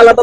আলাদা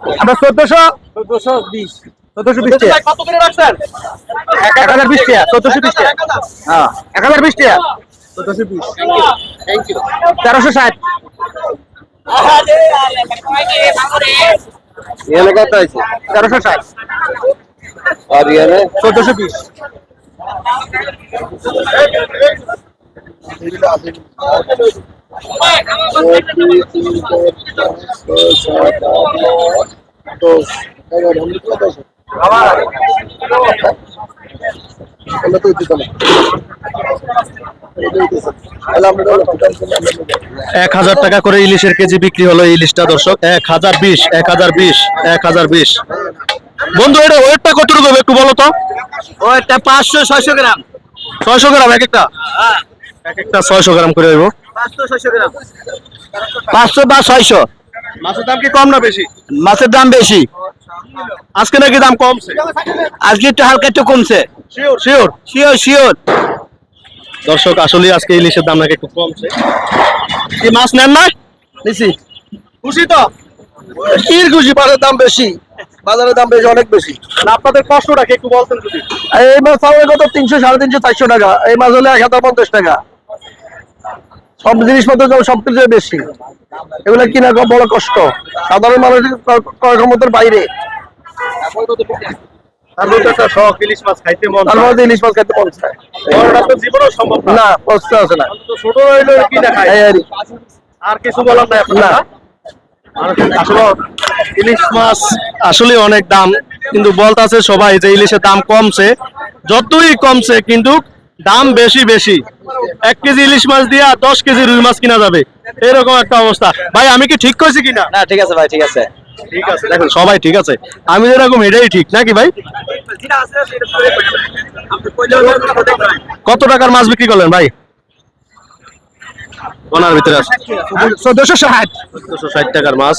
চোদ্দশো? চোদ্দশো বিশ। চোদ্দশো বিশ টাকা কত করে রাখছেন? এক হাজার বিশ টাকা চোদ্দশো বিশ টাকা হ্যাঁ এক হাজার বিশ টাকা চোদ্দশো বিশ। তেরোশো ষাট। এখানে কত আছে তেরোশো ষাট। আর এখানে চোদ্দশো বিশ। এক হাজার টাকা করে ইলিশের কেজি বিক্রি হলো ইলিশটা দর্শক। এক হাজার বিশ এক হাজার বিশ এক হাজার বিশ। বন্ধু এটা ওয়েটটা কতটুকু হবে একটু বলো তো? ওইটা পাঁচশো ছয়শো গ্রাম। ছয়শো গ্রাম এক একটা? এক একটা ছয়শো গ্রাম করে দেবো পাঁচশো বা ছয়শো। মাছের দাম কি কম না বেশি? মাছের দাম বেশি। আজকে নাকি দাম কমছে? আজকে একটু হালকা একটু কমছে। শিওর শিওর শিওর শিওর দর্শক আসলে আজকে ইলিশের দাম নাকি একটু কমছে। কি মাছ নেন না? নিছি খুশি তো? কির খুশি? মাছের দাম বেশি। বাজারের দাম বেশি অনেক বেশি। না আপনাদের কষ্টটা কি একটু বলতেন যদি এই মাছ পাওয়া কত তিনশো সাড়ে তিনশো চারশো টাকা। এই মাছ হলে এক হাজার পঞ্চাশ টাকা। সব জিনিসপত্র দাম সব কিছু বেশি। এগুলো কিনা খুব বড় কষ্ট। সাধারণ মানুষের ক্রয়- ক্ষমতার বাইরে মন। আর কিছু বলার না। না আসলে ইলিশ মাছ আসলে অনেক দাম। কিন্তু বলতাছে সবাই যে ইলিশের দাম কমছে। যতই কমছে কিন্তু দাম বেশি বেশি। এক কেজি ইলিশ মাছ দিয়া দশ কেজি রুই মাছ কিনা যাবে। এরকম একটা অবস্থা। ভাই আমি কি ঠিক কইছি কিনা? না ঠিক আছে ভাই ঠিক আছে। ঠিক আছে দেখেন সবাই ঠিক আছে। আমি যেরকম এটাই ঠিক নাকি ভাই? কত টাকার মাছ বিক্রি করলেন ভাই? ওনার ভিতরে আছে চোদ্দশো ষাট। চোদ্দশো ষাট টাকার মাছ।